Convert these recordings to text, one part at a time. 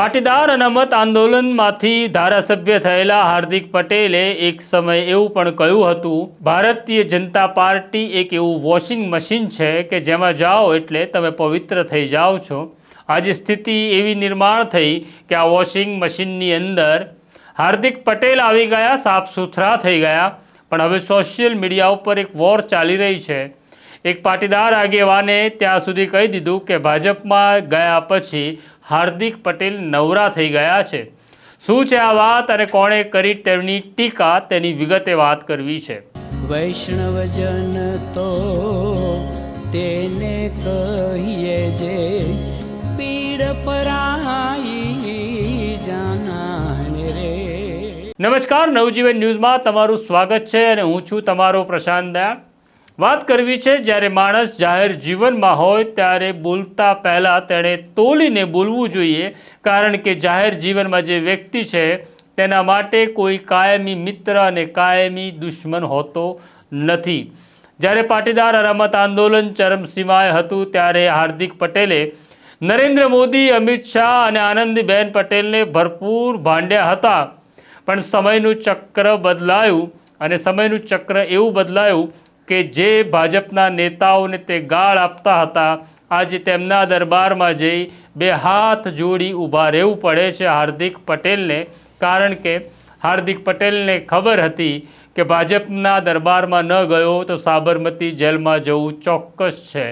પાટીદાર અનામત આંદોલનમાંથી ધારાસભ્ય થયેલા હાર્દિક પટેલે એક સમય એવું પણ કહ્યું હતું, ભારતીય જનતા પાર્ટી એક એવું વોશિંગ મશીન છે કે જેમાં જાઓ એટલે તમે પવિત્ર થઈ જાઓ છો. આજે સ્થિતિ એવી નિર્માણ થઈ કે આ વોશિંગ મશીનની અંદર હાર્દિક પટેલ આવી ગયા, સાફ સુથરા થઈ ગયા, પણ હવે સોશિયલ મીડિયા ઉપર એક વોર ચાલી રહી છે. એક પાટીદાર આગેવાને ત્યાં સુધી કહી દીધું કે ભાજપમાં ગયા પછી હાર્દિક પટેલ નવરા થઈ ગયા છે. શું છે આ વાત અને કોણે કરી તેમની ટીકા? તેની વિગતે વાત કરવી છે. વૈષ્ણવજન તો તેને કહીએ જે પીડ પરાઈ જાનાને રે. નમસ્કાર નવજીવન ન્યૂઝમાં તમારું સ્વાગત છે અને હું છું તમારો પ્રશાંત દયાળ. વાત કરવી છે, જ્યારે માણસ જાહેર જીવનમાં હોય ત્યારે બોલતા પહેલાં તેણે તોલીને બોલવું જોઈએ, કારણ કે જાહેર જીવનમાં જે વ્યક્તિ છે, તેના માટે કોઈ કાયમી મિત્ર અને કાયમી દુશ્મન હોતો નથી. જ્યારે પાટીદાર અનામત આંદોલન ચરમસીમાએ હતું, ત્યારે હાર્દિક પટેલે નરેન્દ્ર મોદી, અમિત શાહ અને આનંદીબેન પટેલને ભરપૂર ભાંડ્યા હતા. પણ સમયનું ચક્ર બદલાયું અને સમયનું ચક્ર એવું બદલાયું કે જે ભાજપના નેતાઓને તે ગાળ આપતા હતા, આજે તેમના દરબારમાં જઈ બે હાથ જોડી ઊભા રહેવું પડે છે હાર્દિક પટેલને. કારણ કે હાર્દિક પટેલને ખબર હતી કે ભાજપના દરબારમાં ન ગયો તો સાબરમતી જેલમાં જવું ચોક્કસ છે.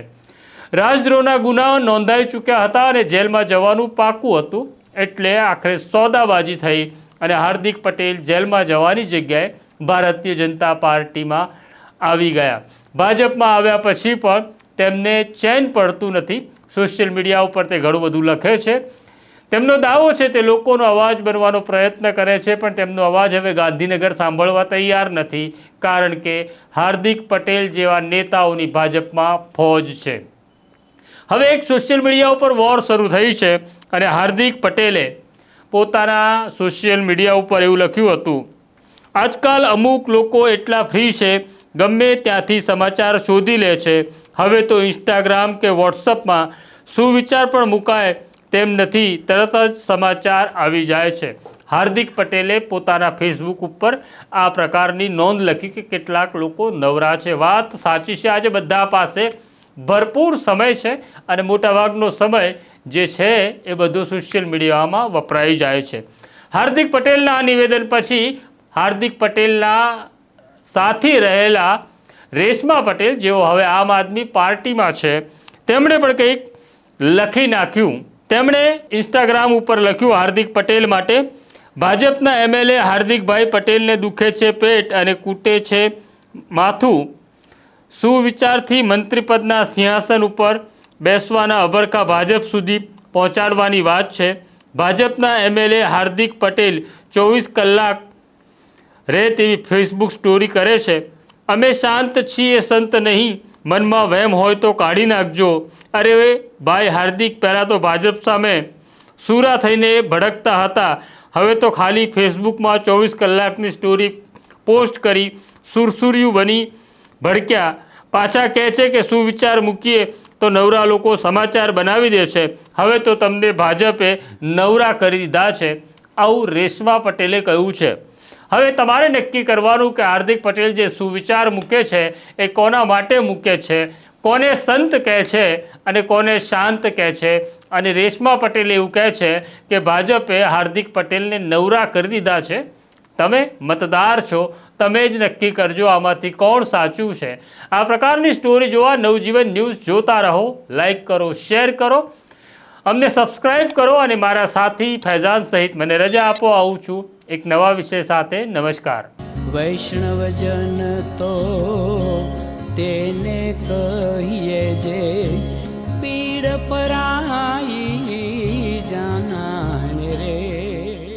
રાજદ્રોહના ગુનાઓ નોંધાઈ ચૂક્યા હતા અને જેલમાં જવાનું પાકું હતું. એટલે આખરે સોદાબાજી થઈ અને હાર્દિક પટેલ જેલમાં જવાની જગ્યાએ ભારતીય જનતા પાર્ટીમાં આવી ગયા. ભાજપમાં આવ્યા પછી પણ તેમને ચેન પડતું નથી. સોશિયલ મીડિયા ઉપર તે ઘણું બધું લખે છે. તેમનો દાવો છે તે લોકોનો અવાજ બનવાનો પ્રયત્ન કરે છે, પણ તેમનો અવાજ હવે ગાંધીનગર સાંભળવા તૈયાર નથી, કારણ કે હાર્દિક પટેલ જેવા નેતાઓની ભાજપમાં ફોજ છે. હવે એક સોશિયલ મીડિયા ઉપર વોર શરૂ થઈ છે અને હાર્દિક પટેલે પોતાના સોશિયલ મીડિયા ઉપર એવું લખ્યું હતું, આજકાલ અમુક લોકો એટલા ફ્રી છે ગમે ત્યાંથી સમાચાર શોધી લે છે. હવે તો ઇન્સ્ટાગ્રામ કે વોટ્સઅપમાં સુવિચાર પણ મુકાય તેમ નથી, તરત જ સમાચાર આવી જાય છે. હાર્દિક પટેલે પોતાના ફેસબુક ઉપર આ પ્રકારની નોંધ લખી કે કેટલાક લોકો નવરા છે. વાત સાચી છે. આજે બધા પાસે ભરપૂર સમય છે અને મોટાભાગનો સમય જે છે એ બધો સોશિયલ મીડિયામાં વપરાઈ જાય છે. હાર્દિક પટેલના નિવેદન પછી હાર્દિક પટેલના સાથી રહેલા રેશમા પટેલ, જેઓ હવે આમ આદમી પાર્ટીમાં છે, તેમણે પણ કંઈક લખી નાખ્યું. તેમણે ઇન્સ્ટાગ્રામ ઉપર લખ્યું, હાર્દિક પટેલ માટે ભાજપના એમએલએ હાર્દિકભાઈ પટેલને દુખે છે પેટ અને કૂટે છે માથું. સુવિચારથી મંત્રીપદના સિંહાસન ઉપર બેસવાના અભરખા ભાજપ સુધી પહોંચાડવાની વાત છે. ભાજપના એમએલએ હાર્દિક પટેલ ચોવીસ કલાક રહે તેવી ફેસબુક સ્ટોરી કરે છે. અમે શાંત છીએ, સંત નહીં. મનમાં વહેમ હોય તો કાઢી નાખજો. અરે ભાઈ હાર્દિક, પહેલાં તો ભાજપ સામે સુરા થઈને ભડકતા હતા. હવે તો ખાલી ફેસબુકમાં ચોવીસ કલાકની સ્ટોરી પોસ્ટ કરી સુરસુર્યું બની ભડક્યા. પાછા કહે છે કે સુવિચાર મૂકીએ તો નવરા લોકો સમાચાર બનાવી દે છે. હવે તો તમને ભાજપે નવરા કરી દીધા છે. આવું રેશમા પટેલે કહ્યું છે. હવે તમારે નક્કી કરવાનું કે હાર્દિક પટેલ જે સુવિચાર મૂકે છે, એ કોના માટે મૂકે છે? કોને સંત કહે છે અને કોને શાંત કહે છે? અને રેશમા પટેલ એવું કહે છે કે ભાજપે હાર્દિક પટેલને નવરા કરી દીધા છે. તમે મતદાર છો, તમે જ નક્કી કરજો આમાંથી કોણ સાચું છે. આ પ્રકારની સ્ટોરી જોવા નવજીવન ન્યૂઝ જોતા રહો લાઈક કરો શેર કરો અમને સબસ્ક્રાઇબ કરો અને મારા સાથી ફૈઝાન સહિત મને રજા આપો. આવું છું એક નવા વિષય સાથે. નમસ્કાર. વૈષ્ણવજન તો તેને કહીએ જે